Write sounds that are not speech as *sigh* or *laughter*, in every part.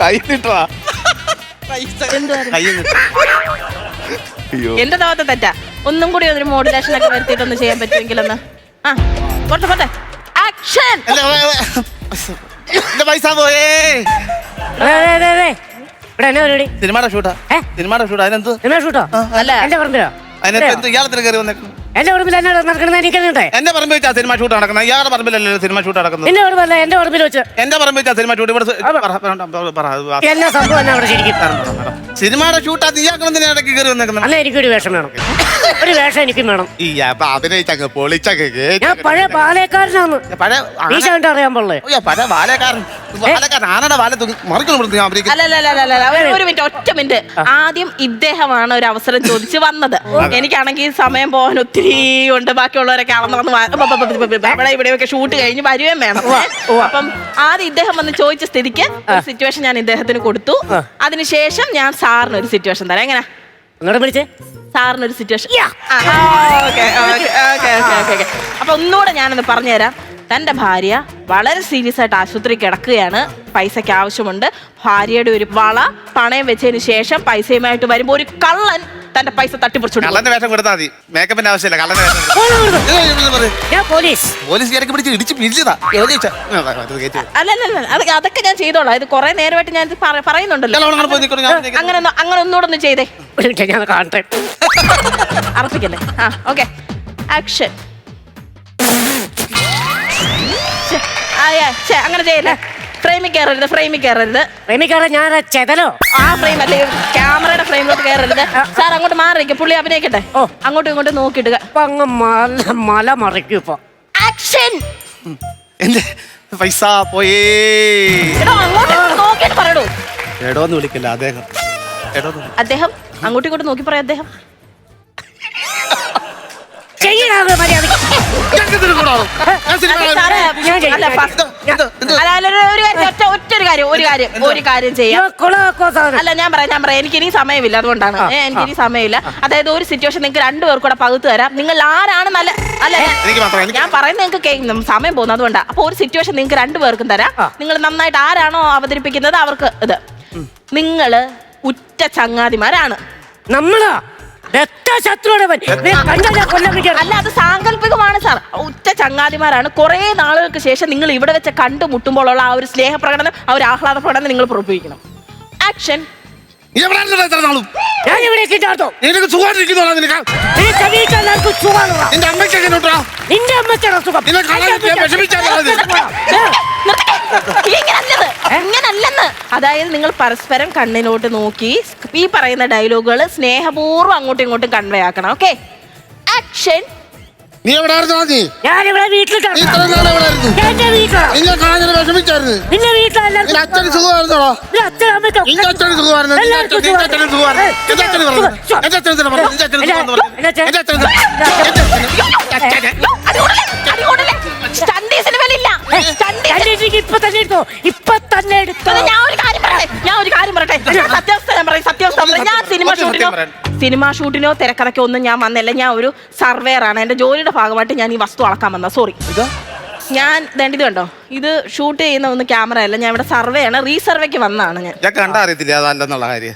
കൈ? കൈ നിട്ട അയ്യോ. എന്റെ ഭാഗത്തെ തെറ്റാ. ഒന്നും കൂടി ഒരു മോഡുലേഷൻ ഒക്കെ വരുത്തിയിട്ടൊന്ന് ചെയ്യാൻ പറ്റുമെങ്കിലൊന്ന്. ആ പോട്ടെ പോട്ടെ. ആക്ഷൻ എന്റെ എന്റെ പൈസ പോയേ. അതെ, അതെ, അതെ, അതെ. ഇവിടെ എന്നാ പരിപാടി? സിനിമയുടെ ഷൂട്ടാ. ഏ? സിനിമയുടെ ഷൂട്ടാ. അതിനെന്ത്? സിനിമ ഷൂട്ടാ? അല്ല എന്റെ പറഞ്ഞോ അതിനകത്ത് എന്ത് ഇയാളത്തിന് കയറി വന്നേക്കുന്നു? എന്റെ പറമ്പിൽ എന്നെ നടക്കുന്നത് എനിക്ക് എന്റെ പറമ്പിൽ വെച്ചാ സിനിമ ഷൂട്ട് നടക്കുന്നത്. ഇയാളുടെ പറമ്പിലല്ലേ സിനിമ ഷൂട്ട് നടക്കുന്നത്? എന്റെ പറമ്പല്ല എന്റെ പറമ്പിൽ വെച്ച്. എന്റെ പറമ്പിൽ വെച്ചാ സിനിമ ഷൂട്ട്. ഇവിടെ സംഭവം എന്നെ അവിടെ ശരിക്കും? സിനിമയുടെ ഷൂട്ട് അത് തന്നെ ഇടയ്ക്ക് കയറി വന്നേക്കുന്നത്. അല്ല എനിക്കൊരു വേഷം വേണം. ഒരു വേഷം എനിക്കും വേണം. ഈ അപ്പൊ അഭിനയിച്ചങ്ങ് പൊളിച്ചങ്ങ് ഞാൻ പഴയ പാലക്കാരനാണ് പഴയ അറിയാൻ ഓ, പഴയ ബാലക്കാരൻ ഒരു- മിനിറ്റ് ഒറ്റ മിനിറ്റ്. ആദ്യം ഇദ്ദേഹമാണ് ഒരു അവസരം ചോദിച്ചു വന്നത്. എനിക്കാണെങ്കിൽ സമയം പോകാൻ ഒത്തിരി ഉണ്ട്. ബാക്കിയുള്ളവരൊക്കെ അളന്ന് വന്ന് അവിടെ ഇവിടെയൊക്കെ ഷൂട്ട് കഴിഞ്ഞ് വരുകയും വേണം. അപ്പം ആദ്യം ഇദ്ദേഹം വന്ന് ചോദിച്ച സ്ഥിതിക്ക് സിറ്റുവേഷൻ ഞാൻ ഇദ്ദേഹത്തിന് കൊടുത്തു. അതിനുശേഷം ഞാൻ സാറിന് ഒരു സിറ്റുവേഷൻ തരാം. എങ്ങനെ? വിളിച്ചേ? സാറിന് ഒരു സിറ്റുവേഷൻ അപ്പൊ ഒന്നുകൂടെ ഞാനൊന്ന് പറഞ്ഞുതരാം. തന്റെ ഭാര്യ വളരെ സീരിയസ് ആയിട്ട് ആശുപത്രി കിടക്കുകയാണ്. പൈസയ്ക്ക് ആവശ്യമുണ്ട്. ഭാര്യയുടെ ഒരു വള പണയം വെച്ചതിന് ശേഷം പൈസയുമായിട്ട് വരുമ്പോൾ ഒരു കള്ളൻ തന്റെ പൈസ തട്ടിപ്പറിച്ചു കള്ളന്റെ വേഷം കൊടുത്താൽ മതി. മേക്കപ്പിന്റെ ആവശ്യമില്ല കള്ളന്റെ വേഷം പോലീസ്. പോലീസ് ഇടയ്ക്ക് പിടിച്ച് ഇടിച്ച് പിരിച്ചതാ ചോദിച്ചാ? അല്ല അല്ല അല്ല അതൊക്കെ ഞാൻ ചെയ്തോളാം. ഇത് കുറെ നേരമായിട്ട് ഞാൻ പറയുന്നുണ്ടല്ലോ. അങ്ങനെ അങ്ങനെ ഒന്നുകൂടെ ഒന്ന് ചെയ്തേ. ഞാൻ *laughs* കാണട്ടെ അറപ്പിക്കല്ലേ? ആ ഓക്കെ ആക്ഷൻ അങ്ങനെ ചെയ്യല്ലേ. ഫ്രെയിമിൽ കയറരുത് ഫ്രെയിമിൽ കയറരുത്. പ്രേമിക്കാരെ ഞാൻ ചെതലോ? ആ ഫ്രെയിം അല്ലേ ക്യാമറയുടെ ഫ്രെയിമിലോട്ട് കയറരുത്. സാർ അങ്ങോട്ട് മാറിയിരിക്കും. പുള്ളി അഭിനയിക്കട്ടെ. ഓ. അങ്ങോട്ടും ഇങ്ങോട്ടും നോക്കിയിടുക. ഇപ്പൊ അങ്ങ് മല മല മറിക്കും ഇപ്പൊ. ആക്ഷൻ എന്റെ പൈസ പോയേ. എടോ അങ്ങോട്ടും നോക്കിയിട്ട് പറയടോ. എടോന്ന് വിളിക്കില്ല അദ്ദേഹം. എടോന്ന് വിളി- അദ്ദേഹം? അങ്ങോട്ടും ഇങ്ങോട്ടും നോക്കി പറയാം അദ്ദേഹം. ചെയ്യണ മര്യാദയ്ക്ക്. അല്ല, സാറേ, അല്ല. അല്ല, അല്ല, ഒരു- ഒരു കാര്യം, ഒറ്റ ഒറ്റ ഒരു കാര്യം ഒരു കാര്യം ഒരു കാര്യം ചെയ്യാം. സാധനം? അല്ല ഞാൻ പറയാം ഞാൻ പറയാം. എനിക്ക് ഇനി സമയമില്ല അതുകൊണ്ടാണ്. ഏ, എനിക്ക് ഇനി സമയമില്ല. അതായത് ഒരു സിറ്റുവേഷൻ നിങ്ങൾക്ക് രണ്ടുപേർക്കും കൂടെ പകുത്തു തരാം. നിങ്ങൾ ആരാണ് നല്ല അല്ല ഞാൻ- എനിക്ക് മാത്രം എനിക്ക് ഞാൻ പറയുന്നത് നിങ്ങൾക്ക് കേൾക്കും സമയം പോകുന്നത് അതുകൊണ്ടാണ് അപ്പൊ ഒരു സിറ്റുവേഷൻ നിങ്ങൾക്ക് രണ്ടുപേർക്കും തരാം. നിങ്ങൾ നന്നായിട്ട് ആരാണോ അവതരിപ്പിക്കുന്നത് അവർക്ക് ഇത്. നിങ്ങൾ ഉറ്റ ചങ്ങാതിമാരാണ്. നമ്മളാ? അല്ല അത് സാങ്കല്പികമാണ് സാർ. ഉറ്റ ചങ്ങാതിമാരാണ്. കുറെ നാളുകൾക്ക് ശേഷം നിങ്ങൾ ഇവിടെ വെച്ച് കണ്ടുമുട്ടുമ്പോഴുള്ള ആ ഒരു സ്നേഹ പ്രകടനം ആ ഒരു ആഹ്ലാദ പ്രകടനം നിങ്ങൾ പുറപ്പെടുവിക്കണം. ആക്ഷൻ നിന്റെ അമ്മയ്ക്ക് എങ്ങനെ ഉണ്ടാ നിന്റെ അമ്മച്ചാണ് സുഖം നിന്നെ കാണാൻ എന്റെ ഞാൻ വിഷമിച്ചാലോ അത്? അമ്മച്ചാണ് സുഖം. ഇങ്ങനല്ലത് ഇങ്ങനല്ലെന്ന് അതായത് നിങ്ങൾ പരസ്പരം കണ്ണിലോട്ട് നോക്കി ഈ പറയുന്ന ഡയലോഗുകൾ സ്നേഹപൂർവം അങ്ങോട്ടും ഇങ്ങോട്ടും കൺവേ ആക്കണം ഓക്കെ ആക്ഷൻ നീ എവിടെ ആയിരുന്നാ ഞാനിവിടെ വീട്ടിൽ നീ കിടക്കാം. ഇത്ര നാൾ എവിടെ ആയിരുന്നു എന്റെ വീട്ടിലാ നിന്നെ കാണാൻ ഞാൻ വിഷമിച്ചായിരുന്നു നിന്റെ വീട്ടിലെല്ലാവർക്കും നിന്റെ അച്ഛന് സുഖമായിരുന്നോടാ നിന്റെ അച്ഛനും അമ്മയ്ക്കും നിന്റെ അച്ഛന് സുഖമായിരുന്നു നിന്റെ അച്ഛൻ- നിന്റെ അച്ഛന് സുഖമായിരുന്നു നിന്റെ അച്ഛന് പറഞ്ഞു എന്റെ അച്ഛൻ എന്തിനാ പറഞ്ഞു നിന്റെ അച്ഛന് സുഖമാണെന്ന് പറഞ്ഞു എന്റെ അച്ഛൻ- എന്റെ അച്ഛൻ ഇപ്പൊ തന്നെ എടുത്തോ. ഇപ്പൊ തന്നെ എടുത്തോ. ഞാൻ ഒരു കാര്യം പറയട്ടെ? ഞാൻ ഒരു കാര്യം പറയട്ടെ? ഞാൻ സത്യാവസ്ഥ ഞാൻ പറയും സത്യാവസ്ഥ ഞാൻ സിനിമ ഷൂട്ടിനോ. സിനിമ ഷൂട്ടിനോ തിരക്കഥയ്ക്കോ ഒന്നും ഞാൻ വന്നില്ല ഞാൻ ഒരു സർവേയർ ആണ്. എന്റെ ജോലിയുടെ ഭാഗമായിട്ട് ഞാൻ ഈ വസ്തു അളക്കാൻ വന്ന സോറി ഇതാ? ഞാൻ ഇത് കണ്ടോ? ഇത് ഷൂട്ട് ചെയ്യുന്ന ഒന്ന് ക്യാമറ അല്ല. ഞാൻ ഇവിടെ സർവേ ആണ്. റീസർവേക്ക് വന്നാണ് ഞാൻ. കണ്ടറിയത്തില്ല അതല്ലെന്നുള്ള കാര്യം.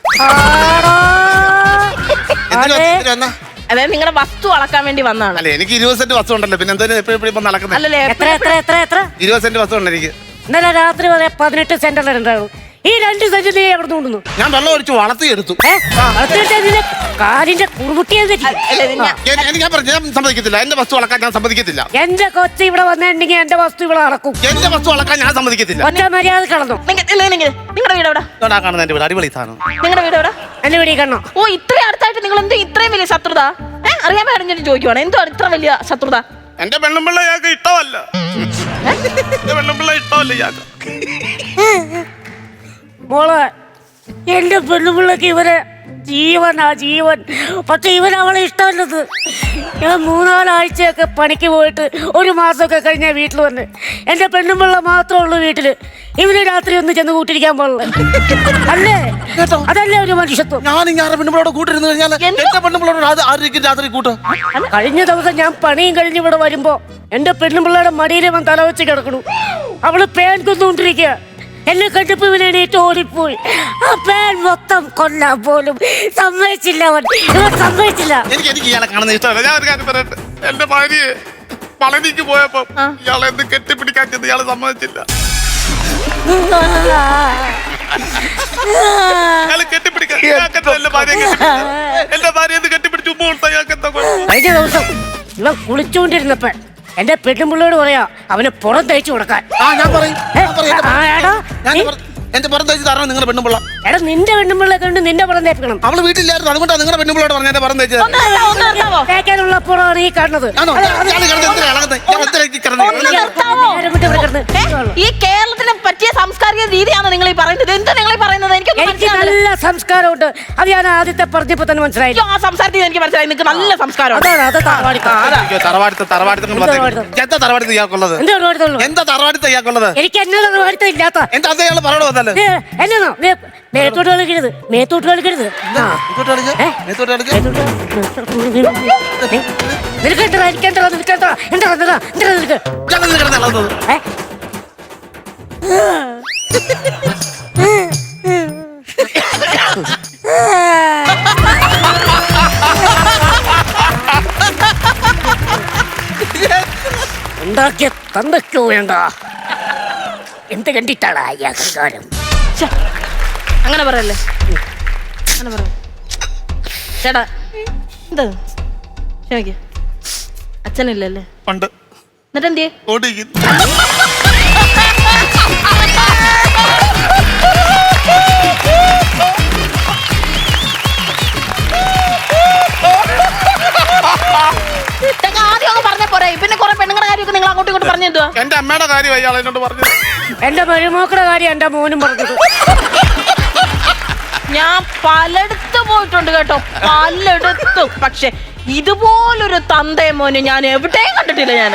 അതായത് നിങ്ങളുടെ വസ്തു അളക്കാൻ വേണ്ടി വന്നതാണ്. അല്ലേ എനിക്ക് ഇരുപത് സെന്റ് വസ്തു ഉണ്ടല്ലോ. പിന്നെ എന്തായാലും എപ്പോഴും എപ്പോഴും ഇപ്പൊ നടക്കുന്നത് അല്ലല്ലേ എത്ര എത്ര എത്ര എത്ര ഇരുപത് സെന്റ് വസ്തു ഉണ്ട് എനിക്ക്? ഇന്നലെ രാത്രി വരെ പതിനെട്ട് സെന്ററിൽ ഉണ്ടായിരുന്നു? ഈ രണ്ട് സെന്റ് നീ എവിടെ കൊണ്ടുവന്നു? ഞാൻ വെള്ളം ഒഴിച്ച് വളർത്തി എടുത്തു. ഏ? വളർത്തിയിട്ട് നിന്റെ കാലിന്റെ കുറുമുട്ടിയെ അല്ല, ഇത് ഞാൻ- ഞാൻ- എനിക്ക് ഞാൻ പറഞ്ഞു ഞാൻ സമ്മതിക്കത്തില്ല. എന്റെ വസ്തു വളക്കാൻ ഞാൻ സമ്മതിക്കത്തില്ല. എന്റെ കൊച്ചു ഇവിടെ വന്നിട്ടുണ്ടെങ്കിൽ എന്റെ വസ്തു ഇവിടെ നടക്കും എന്റെ വസ്തു വളക്കാൻ ഞാൻ സമ്മതിക്കത്തില്ല. ഒറ്റ മര്യാദ കളഞ്ഞു നിങ്ങ- നിങ്ങ- നിങ്ങ- നിങ്ങളുടെ വീട് എവിടെ? കാണുന്ന എന്റെ വീട്. അടിപൊളി സാധനം. നിങ്ങളുടെ വീട് എവിടെ? എന്റെ വീട് കണ്ണോ. ഓ ഇത്രയും അടുത്തായിട്ട് നിങ്ങൾ എന്ത് ഇത്രയും വലിയ ശത്രുത? ഏഹ് അറിയാൻ വേണ്ടി ചോദിക്കുവാണ്. എന്തോ ഇത്ര വലിയ ശത്രുത? എന്റെ പെണ്ണുമ്പിള്ള ഇഷ്ടമല്ല. എന്റെ പെണ്ണുമ്പിള്ള ഇഷ്ടമല്ല ഇയാൾക്ക്. മോളെ എന്റെ പെണ്ണുപിള്ളക്ക് ഇവരെ ജീവനാ ജീവൻ. പക്ഷെ ഇവൻ അവളെ ഇഷ്ടമല്ലത്. ഞാൻ മൂന്നാലാഴ്ചയൊക്കെ പണിക്ക് പോയിട്ട് ഒരു മാസമൊക്കെ കഴിഞ്ഞാ വീട്ടിൽ വന്ന്. എന്റെ പെണ്ണുമ്പിള്ള മാത്രമേ ഉള്ളൂ വീട്ടിൽ. ഇവന് രാത്രി ഒന്ന് ചെന്ന് കൂട്ടിരിക്കാൻ പാടില്ല. അല്ലേ? അതല്ലേ ഒരു മനുഷ്യത്വം? ഞാൻ ഇങ്ങനെ പെണ്ണുമ്പിളോട് കൂട്ടിരുന്ന് കഴിഞ്ഞാൽ എന്തോ? എന്റെ പെണ്ണുമ്പിളോട് അത് ആയിരിക്കും രാത്രി കൂട്ട്? കഴിഞ്ഞ ദിവസം ഞാൻ പണിയും കഴിഞ്ഞ് ഇവിടെ വരുമ്പോ എന്റെ പെണ്ണുമ്പിള്ളയുടെ മടിയിൽ അവൻ തല വെച്ച് കിടക്കണു. അവൾ പേൻ കൊന്നുകൊണ്ടിരിക്കുക എന്നെ കണ്ടപ്പോ ഇവൻ എണീറ്റ് ഓടിപ്പോയി. ആ പേൻ മൊത്തം കൊല്ലാൻ പോലും. സമ്മതിച്ചില്ല അവൻ. ഇവൻ സമ്മതിച്ചില്ല. എനിക്ക് എനിക്ക് ഇയാളെ കാണുന്ന ഇഷ്ടമല്ല. ഞാൻ ഒരു കാര്യം പറയട്ടെ? എന്റെ ഭാര്യയെ പളനിക്ക് പോയപ്പോ. ഇയാളെ എന്ത് കെട്ടിപ്പിടിക്കാൻ ചെന്ന് ഇയാളെ സമ്മതിച്ചില്ല. ഇയാളെ കെട്ടിപ്പിടിക്കാൻ എന്റെ? എന്റെ ഭാര്യ എന്ത് കെട്ടിപ്പിടിച്ച് ഉമ്മ കൊടുത്ത ഇയാൾക്ക് എന്താ കഴിഞ്ഞ ദിവസം ഇവൻ കുളിച്ചുകൊണ്ടിരുന്നപ്പോ എന്റെ പെണ്ണുമ്പിള്ളോട് പറയാ അവന് പുറത്തയച്ചു തയ്ച്ചു കൊടുക്കാൻ. ആ ഞാൻ പറയും. ഞാൻ പറയും ഞാൻ പറ- എന്റെ പുറത്ത് തേച്ച് തരണം നിങ്ങളുടെ പെണ്ണുപിള്ള എടാ നിന്റെ പെണ്ണുമ്പിള്ളെ കണ്ട് നിന്റെ പുറം തേപ്പിക്കണം അവൾ വീട്ടിലായിരുന്നു അതുകൊണ്ടാണ് നിങ്ങളുടെ പെണ്ണുപിള്ളോട് പറഞ്ഞ എന്റെ പുറം തേക്കാനുള്ള പുറമാണ് ഈ കാണുന്നത്. ആണോ? ഇയാൾ കിടന്ന് എന്തിനാ ഇളകുന്നത്? ഇയാൾ എന്തിനാ ഈ കിടന്ന് ഒന്ന് ഇളകുന്നത്? നിർത്താവോ? നേരം വിട്ട് ഇവിടെ കിടന്ന്. ഏ, ഈ കേരളത്തിന് പറ്റിയ സാംസ്കാരിക രീതിയാണ് നിങ്ങൾ ഈ പറയുന്നത്. എന്താ നിങ്ങൾ ഈ പറയുന്നത്? എനിക്കൊന്നും എനിക്ക് മനസ്സിലാവില്ല നല്ല സംസ്കാരമുണ്ട്. അത് ഞാൻ ആദ്യത്തെ പറഞ്ഞപ്പോ തന്നെ മനസ്സിലായി ആ സംസാരത്തിൽ എനിക്ക് മനസ്സിലായി. നിങ്ങൾക്ക് നല്ല സംസ്കാരം അതാണ് അത് തറവാടിത്തം. അയ്യോ, തറവാടിത്തം തറവാടിത്തം കൊണ്ട് എന്താ തറവാടി തയ്യാക്കുള്ളത് എന്താ തറവാടിത്തം ഇയാൾക്കുള്ളത്? എന്താ തറവാടിത്തമുള്ളൂ എന്താ തറവാടിത്തം ഇയാൾക്കുള്ളത്? എനിക്ക് എന്നെ തറവാടി ഇല്ലാത്ത എന്താ അത് ഇയാൾ പറയണോ എന്നോ മേത്തോട്ട് കളിക്കരുത്. മേത്തോട്ട് കളിക്കരുത്. എന്താ എന്താ? *laughs* ഉണ്ടാക്കിയ തന്തയ്ക്കോ വേണ്ട? എന്ത് കണ്ടിട്ടാണ് ഈ അഹങ്കാരം? അങ്ങനെ പറയല്ലേ? അങ്ങനെ പറ. ചേട്ടാ എന്താ? ക്ഷമിക്ക. അച്ഛനില്ലല്ലേ? പണ്ട്. എന്നിട്ട് എന്തിയെ ഓടിക്കുന്നു അമ്മയുടെ കാര്യം അയാൾ എന്നോട് പറഞ്ഞത്. എന്റെ മരുമക്കളുടെ കാര്യം എന്റെ മോനും പറഞ്ഞത്. ഞാൻ പലയിടത്ത് പോയിട്ടുണ്ട് കേട്ടോ. പലയിടത്തും. പക്ഷെ ഇതുപോലൊരു തന്തേ മോനെ ഞാൻ എവിടെയും കണ്ടിട്ടില്ല ഞാൻ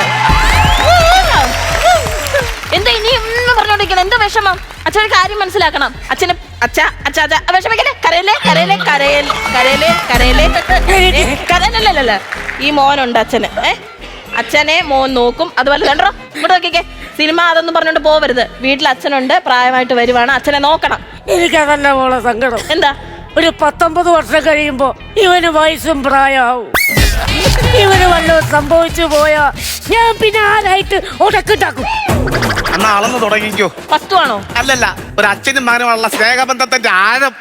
എന്താ ഇനി ഒന്നും പറഞ്ഞോണ്ടിരിക്കണം എന്താ വിഷമം? അച്ഛൻ ഒരു കാര്യം മനസ്സിലാക്കണം. അച്ഛന് അച്ഛ അച്ഛ അച്ഛ വിഷമിക്കല്ലേ? കരയല്ലേ? കരയല്ലേ? കരയൽ കരയല്ലേ കരയല്ലേ ഏ, കരയല്ലല്ലല്ല ഈ മോനുണ്ട് അച്ഛന്. ഏ? അച്ഛനെ മോൻ നോക്കും. അതുപോലെ കണ്ടോ? ഇവിടെ നോക്കിക്കേ. സിനിമ അതൊന്നും പറഞ്ഞോണ്ട് പോവരുത്. വീട്ടിൽ അച്ഛനുണ്ട് പ്രായമായിട്ട് വരുവാണ്. അച്ഛനെ നോക്കണം. എനിക്കതല്ല മോളെ സങ്കടം. എന്താ? ഒരു പത്തൊമ്പത് വർഷം കഴിയുമ്പോ ഇവന് വയസ്സും പ്രായമാവും. ഇവന് വല്ലതും സംഭവിച്ചു പോയാ ഞാൻ പിന്നെ ആരായിട്ട് ഉടക്കിട്ടാക്കും അന്ന് അളന്ന് തുടങ്ങിക്കോ. ആണോ അല്ലല്ല ഒരു അച്ഛനും മകനുമുള്ള സ്നേഹബന്ധത്തിന്റെ ആഴം.